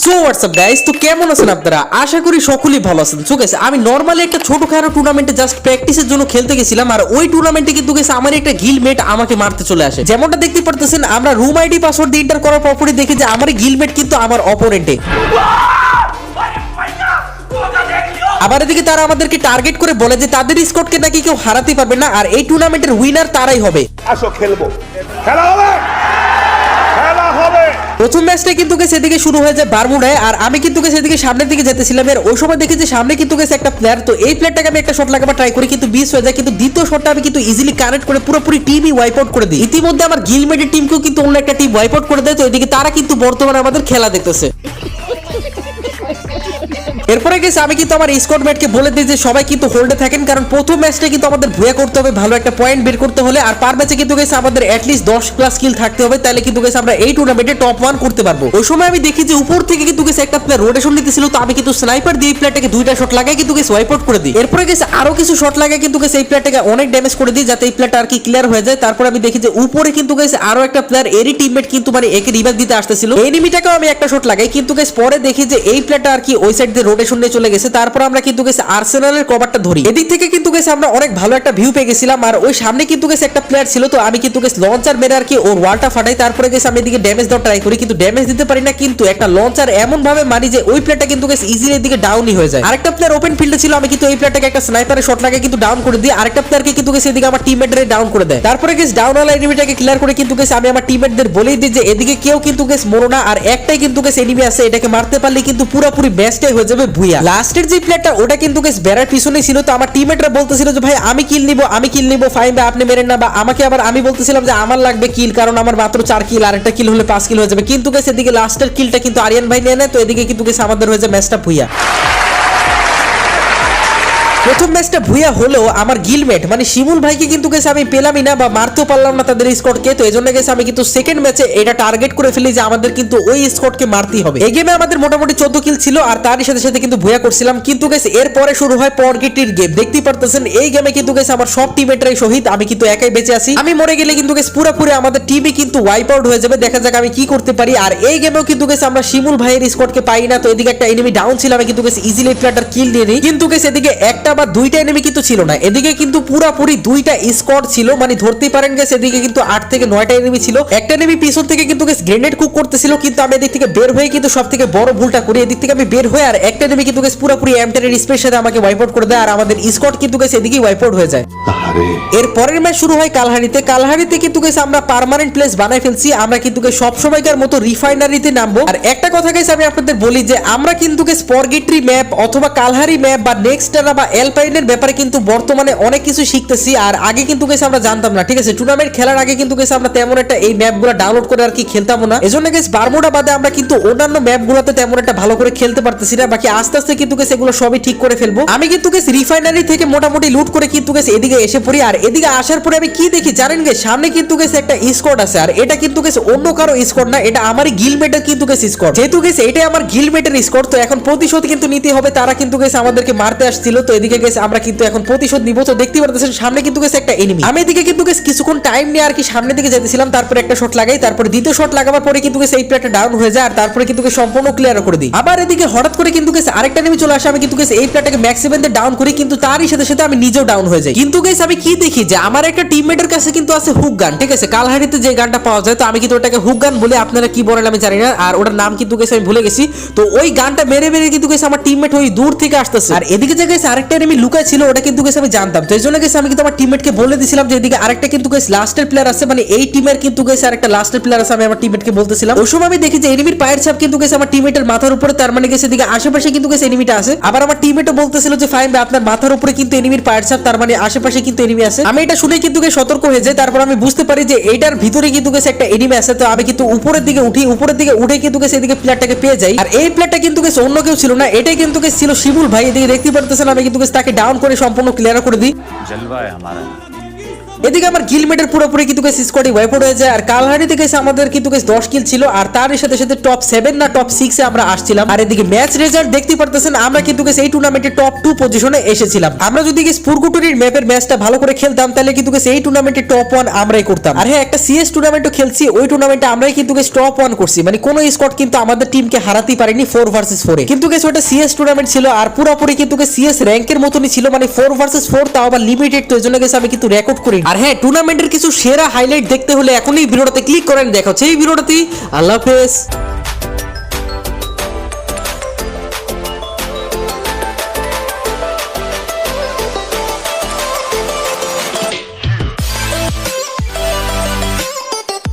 So WhatsApp guys তো কেমন আছেন আপনারা? আশা করি সকলেই ভালো আছেন। সো গাইস আমি নরমালি একটা ছোটখাটো টুর্নামেন্টে জাস্ট প্র্যাকটিসের জন্য খেলতে গেছিলাম, আর ওই টুর্নামেন্টে কিন্তু গেছে আমার একটা গিলমেট আমাকে মারতে চলে আসে। যেমনটা দেখতে পারতেছেন, আমরা রুম আইডি পাসওয়ার্ড দিয়ে এন্টার করার পরপরই দেখি যে, আমার গিলমেট কিন্তু আমার অপোনেন্টে আবার এদিকে তারা আমাদেরকে টার্গেট করে বলে যে, তাদের স্কোরকে নাকি কেউ হারাতে পারবে না, আর এই টুর্নামেন্টের উইনার তারাই হবে। আসো, খেলব। খেলা হবে! প্রথম ম্যাচটা কিন্তু সেদিকে শুরু হয়েছে বারমুডায়, আর আমি কিন্তু সেদিকে সামনের দিকে যেতেছিলাম। এর ওই সময় দেখেছি সামনে কিন্তু গেছে একটা প্লেয়ার তো এই প্লেয়ারটাকে আমি একটা শট লাগাবার ট্রাই করি, কিন্তু মিস হয়ে যায়। কিন্তু দ্বিতীয় শটটা আমি কিন্তু ইজিলি কানেক্ট করে পুরোপুরি টিমই ওয়াইপ আউট করে দিই। ইতিমধ্যে আমার গিলমেটের টিমকেও কিন্তু অন্য একটা টিম ওয়াইপ আউট করে দেয়, তো এদিকে তারা কিন্তু বর্তমানে আমাদের খেলা দেখতেছে। এরপরে গেছে, আমি কিন্তু আমার স্কোয়াড ম্যাটকে বলে দিই যে সবাই কিন্তু হোল্ডে থাকেন, কারণ প্রথম ম্যাচটা কিন্তু আমাদের ভুয়া করতে হবে, ভালো একটা পয়েন্ট বের করতে হলে, আর পার ম্যাচে কিন্তু গেছে আমাদের অ্যাটলিস্ট দশ প্লাস কিল থাকতে হবে, তাহলে কিন্তু গেছে আমরা এই টুর্নামেন্টে টপ ওয়ান করতে পারব। ওই সময় আমি দেখি যে উপর থেকে কিন্তু গেছে একটা প্লেয়ার রোটেশন নিতেছিল, তো আমি কিন্তু স্নাইপার দিয়ে প্লেয়ারটাকে দুইটা শট লাগাই কিন্তু গেছে ওয়াইপ আউট করে দিই। এরপরে গেছে আরও কিছু শট লাগাই কিন্তু গেছে এই প্লেয়ারটাকে অনেক ড্যামেজ করে দিই, যাতে এই প্লেয়ারটা আর কি ক্লিয়ার হয়ে যায়। তারপর আমি দেখি যে উপরে কিন্তু গেছে আরও একটা প্লেয়ার এরই টিমমেট কিন্তু মানে একে রিভাইভ দিতে আসতেছিল। এনিমিটাকেও আমি একটা শট লাগাই, কিন্তু গেছে পরে দেখি যে এই প্লেয়ারটা আর কি ওই সাইড দিয়ে নিয়ে চলে গেছে। তারপর আমরা কিন্তু গেছে আর্সেনালের কভারটা ধরি। এদিক থেকে কিন্তু গেছে আমরা অনেক ভালো একটা ভিউ পেয়ে গেছিলাম। আর ওই সামনে কিন্তু গেছে একটা প্লেয়ার ছিল, তো আমি কিন্তু গেছে লঞ্চার মেরে আর কি ওর ওয়ালটা ফাটাই। তারপরে গেছে আমি এদিকে ড্যামেজ দেওয়ার ট্রাই করি, কিন্তু ড্যামেজ দিতে পারি না, কিন্তু একটা লঞ্চার এমন ভাবে মারি যে ওই প্লেয়ারটা কিন্তু গেছে ইজিলি এদিকে ডাউনই হয়ে যায়। আরেকটা প্লেয়ার ওপেন ফিল্ডে ছিল, আমি কিন্তু এই প্লেয়ারটাকে একটা স্নাইপারের শট লাগে কিন্তু ডাউন করে দিই আরেকটা প্লেয়ারকে কিন্তু গেছে এদিকে আমার টিমমেটরে ডাউন করে দেয়। তারপরে গেছে ডাউন ওয়ালা এনিমিটাকে ক্লিয়ার করে কিন্তু গেছে আমি আমার টিমমেটদের বলেই দিই যে এদিকে কেউ কিন্তু গেছে মরো না, আর একটাই কিন্তু গেছে এনিমি আছে, এটাকে মারতে পারলে কিন্তু পুরোপুরি ম্যাচটাই হয়ে যাবে। ভুইয়া লাস্টের যে প্লেয়ারটা ওটা কিন্তু গেছে বেড়ার পিছনে ছিল। তো আমার টিমমেটরা বলতেছিল যে, ভাই, আমি কিল নিব, আমি কিল নিব ফাইন ভাই, আপনি মেরেন না। বা আমাকে আবার আমি বলতেছিলাম যে, আমার লাগবে কিল কারণ আমার মাত্র চার কিল আর একটা কিল হলে পাঁচ কিল হয়ে যাবে। কিন্তু গেছে এদিকে লাস্টের কিলটা কিন্তু আরিয়ান ভাই নিয়ে নেয়, তো এদিকে কিন্তু গেছে আমাদের হয়ে যায় ম্যাচটা ভুইয়া প্রথম ম্যাচটা ভুয়া হলেও আমার গিলমেট মানে শিমুল ভাইকে কিন্তু গেছে আমি পেলামই না বা মারতেও পারলাম না তাদের স্কটকে তো এই জন্য গেছে আমি কিন্তু সেকেন্ড ম্যাচে এটা টার্গেট করে ফেলি যে আমাদের কিন্তু ওই স্কটকে মারতেই হবে। এই গেমে আমাদের মোটামুটি চোদ্দ কিল ছিল আর তারই সাথে সাথে কিন্তু ভুয়া করছিলাম, কিন্তু গেছে এরপরে শুরু হয় পরগেটির গেম দেখতেই পারতেছেন, এই গেমে কিন্তু গেছে আমার সব টিমেটরাই শহীদ, আমি কিন্তু একাই বেঁচে আছি। আমি মরে গেলে কিন্তু গেছে পুরোপুরি আমাদের টিমই কিন্তু ওয়াইপ আউট হয়ে যাবে, দেখা যাক আমি কি করতে পারি। আর এই গেমেও কিন্তু গেছে আমরা শিমুল ভাইয়ের স্কটকে পাই না, তো এদিকে একটা এনিমি ডাউন ছিল, আমি কিন্তু গেছে ইজিলি প্লেয়ারটার কিল নিয়ে নিই কিন্তু গেছে এদিকে একটা বা দুইটা এনিমি কিন্তু ছিল না। এদিকে কিন্তু পুরাপুরি দুইটা স্কোয়াড ছিল মানে ধরতেই পারেন গেছে এদিকে কিন্তু আট থেকে নয়টা এনিমি ছিল। একটা এনিমি পিছন থেকে কিন্তু গ্রেনেড কুক করতেছিল কিন্তু আমি এদিক থেকে বের হয়ে কিন্তু সব থেকে বড় ভুলটা করি। এদিক থেকে আমি বের হয়ে আর একটা এনিমি কিন্তু পুরোপুরি এমটারের স্পেস সাথে আমাকে ওয়াইপ আউট করে দেয় আর আমাদের স্কোয়াড কিন্তু গেছে এদিকেই ওয়াইপ আউট হয়ে যায়। এর পরের ম্যাচ শুরু হয় কালহারিতে কালহারিতে কিন্তু গেছে আমরা পার্মানেন্ট প্লেস বানাই ফেলছি আমরা কিন্তু সব সময়কার মতো রিফাইনারিতে নামবো। আর একটা কথা গেছে আমি আপনাদের বলি যে আমরা কিন্তু গেছে স্পরগেট্রি ম্যাপ অথবা কালহারি ম্যাপ বা নেক্সট টানা বা এলপাইনের ব্যাপারে কিন্তু বর্তমানে অনেক কিছু শিখতেছি আর আগে কিন্তু গেছে আমরা জানতাম না, ঠিক আছে? টুর্নামেন্ট খেলার আগে কিন্তু গেছে আমরা তেমন একটা এই ম্যাপগুলো ডাউনলোড করে আর কি খেলতাম না। এজন্য গেছে বারমুডা বাদে আমরা কিন্তু অন্যান্য ম্যাপগুলোতে তেমন একটা ভালো করে খেলতে পারতেছি না। বাকি আস্তে আস্তে কিন্তু গেছে এগুলো সবই ঠিক করে ফেলব। আমি কিন্তু গেছে রিফাইনারি থেকে মোটামুটি লুট করে কিন্তু গেছে এদিকে এসে পড়ি আর এদিকে আসার পরে আমি কি দেখি জানেন গে সামনে কিন্তু গেছে একটা স্কোয়াড আছে আর এটা কিন্তু গেছে অন্য কারও স্কোয়াড না, এটা আমারই গিলমেটের কিন্তু গেছে স্কোয়াড যেহেতু গেছে এটাই আমার গিলমেটের স্কোয়াড তো এখন প্রতিশোধ কিন্তু নিতে হবে, তারা কিন্তু গেছে আমাদেরকে মারতে আসছিল, তো এদিকে গেছে, আমরা কিন্তু এখন প্রতিশোধ নিব। তো দেখতে পারতেছেন, সামনে কিন্তু গেছে একটা এনিমি আমি এদিকে কিন্তু গেছে, কিছুক্ষণ টাইম নিয়ে আর কি সামনের দিকে যেতেছিলাম, তারপরে একটা শট লাগাই, তারপরে দ্বিতীয় শট লাগাবার পরে কিন্তু গেছে, এই প্লেটটা ডাউন হয়ে যায়, আর তারপরে কিন্তু সম্পূর্ণ ক্লিয়ার করে দিই। আবার এদিকে হঠাৎ করে কিন্তু গেছে, আরেকটা এনিমি চলে আসে, আমি কিন্তু গেছে, এই প্লেটটাকে ম্যাক্সিমাম ডাউন করি, কিন্তু তারই সাথে সাথে আমি নিজেও ডাউন হয়ে যাই। কিন্তু গেছে, আমি কি দেখি যে, আমার একটা টিমমেটের কাছে কিন্তু আছে হুক গান ঠিক আছে? কালহারিতে যে গানটা পাওয়া যায়, তো আমি কিন্তু ওটাকে হুক গান বলে আপনারা কি বলেন আমি জানি না, আর ওটার নাম কিন্তু গেছে, আমি ভুলে গেছি। তো ওই গানটা মেরে মেরে কিন্তু গেছে, আমার টিমমেট ওই দূর থেকে আসতেছে। আর এদিকে যে গেছে, আরেকটা এনিমি লুকায় ছিল ওটা কিন্তু গেছে আমি জানতাম তো এই জন্য গেছে আমি কিন্তু আমার টিমমেটকে বলে দিছিলাম যে এদিকে আরেকটা কিন্তু গেছে লাস্টের প্লেয়ার আছে মানে এই টিমের কিন্তু গেছে আরেকটা লাস্টের প্লেয়ার আছে আমি আমার টিমমেটকে বলতেছিলাম ওই সময় আমি দেখি যে এনিমির পায়ের ছাপ কিন্তু গেছে আমার টিমমেটের মাথার উপরে তার মানে গেছে এদিকে আশেপাশে কিন্তু গেছে এনিমিটা আছে আবার আমার টিমমেটও বলতেছিল যে ফাইন আপনার মাথার উপরে কিন্তু এনিমির পায়ের ছাপ তার মানে আশেপাশে কিন্তু এনিমি আছে আমি এটা শুনে কিন্তু সতর্ক হয়ে যাই তারপর আমি বুঝতে পারি যে এটার ভিতরে কিন্তু গেছে একটা এনিমি আছে তো আমি কিন্তু উপরের দিকে উঠি উপরের দিকে উঠে কিন্তু গেছে এদিকে প্লেয়ারটাকে পেয়ে যাই আর এই প্লেয়ারটা কিন্তু গেছে অন্য কেউ ছিল না এটাই কিন্তু গেছে ছিল শিমুল ভাই এদিকে দেখতে পারতেছেন আমি কিন্তু তাকে ডাউন করে সম্পূর্ণ ক্লিয়ার করে দিই। এদিকে আমার গিলমেটের পুরোপুরি কিন্তু গেছে স্কোয়াডে ওয়াইপ হয়ে যায়, আর কালহারিতে গেছে আমাদের কিন্তু গেছে দশ কিল ছিল, আর তার সাথে সাথে টপ সেভেন না টপ সিক্সে আমরা আসছিলাম। আর এদিকে ম্যাচ রেজাল্ট দেখতে পারতেছেন, আমরা কিন্তু গেছে এই টুর্নামেন্টে টপ টু পজিশনে এসেছিলাম। আমরা যদি গেছে পুরকুটুরির ম্যাপের ম্যাচটা ভালো করে খেলতাম, তাহলে কিন্তু গেছে এই টুর্নামেন্টে টপ ওয়ান আমরাই করতাম। আর হ্যাঁ একটা সিএস টুর্নামেন্টও খেলছি, ওই টুর্নামেন্টে আমরাই কিন্তু গেছে টপ ওয়ান করছি। মানে কোনো স্কট কিন্তু আমাদের টিমকে হারাতেই পারেনি ফোর ভার্সেস ফোরে কিন্তু গেছে ওটা সিএস টুর্নামেন্ট ছিল, আর পুরোপুরি কিন্তু সিএস র্যাঙ্কের মতনই ছিল মানে ফোর ভার্সেস ফোর তাও আবার লিমিটেড তো এই জন্য গেছে আমি কিন্তু রেকর্ড করি আর হ্যাঁ টুর্নামেন্টের কিছু সেরা হাইলাইট দেখতে হলে এখনই ভিডিওটাতে ক্লিক করেন, দেখো সেই ভিডিওটাতেই আল্লাহ হাফেজ।